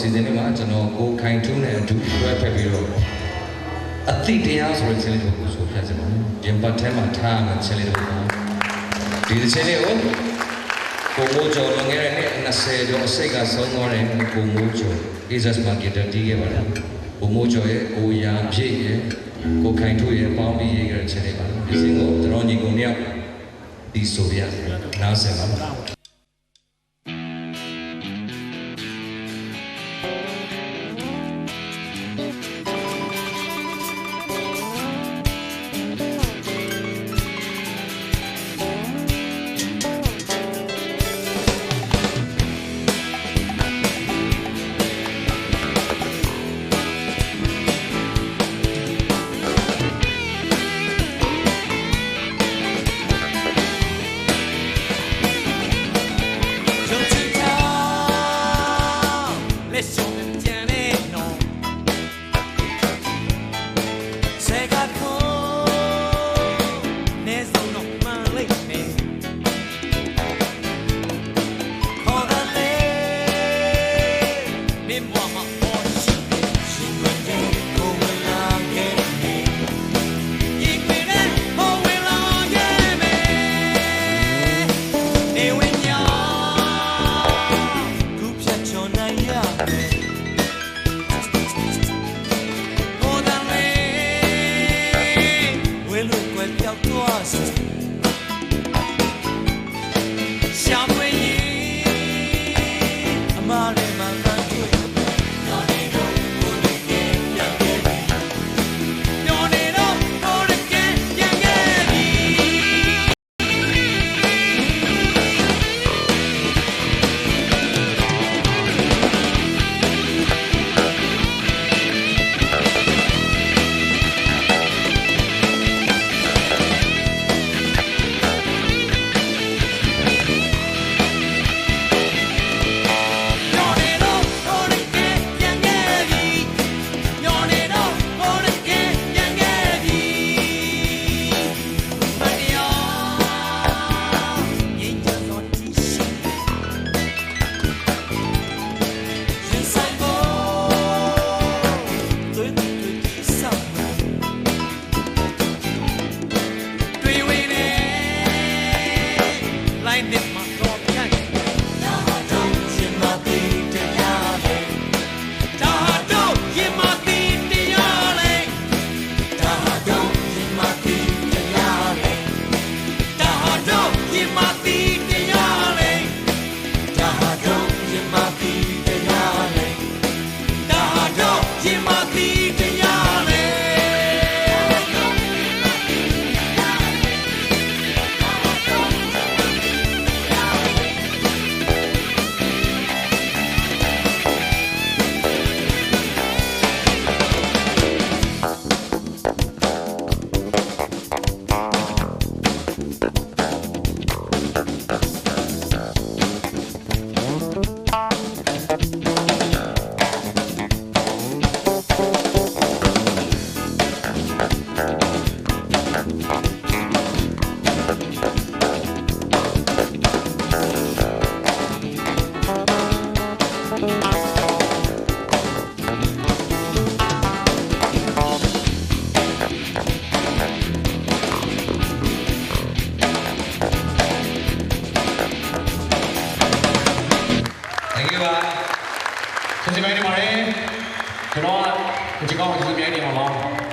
စီစဉ်လေးမှာကျွန်တော်ကိုခိုင်ထုံးနဲ့အတူတွဲဖက်ပြီးတော့အတိတရားဆိုတဲ့ချင်းလေးကိုဆိုပြချင်ပါတယ်။ရင်ပတ်ထဲမှာထားရမယ့်ချင်းလေးတွေပါ။ဒီချင်းလေးကိုကိုမိုးကျော်လွန်ခဲ့တဲ့နှစ်20ကျော်အစိတ်ကဆုံးသွားတဲ့ကိုမိုးကျော် Jesus Market တီးခဲ့ပါတယ်။ကိုမိုးကျော်ရဲ့ကိုရာပြည့်ရဲ့ကိုခိုင်ထုံးရဲ့ပေါင်းပြီးရေးခဲ့တဲ့ချင်းလေးပါ။ဒီချင်းကိုတော်ညီကုန်မြောက်ဒီဆိုပြနားဆင်ပါ can't ignore. ပြော တင်ပါတယ်ကျွန်တော်ကဒီကောင်ကျေးဇူးများတင်ပါပါ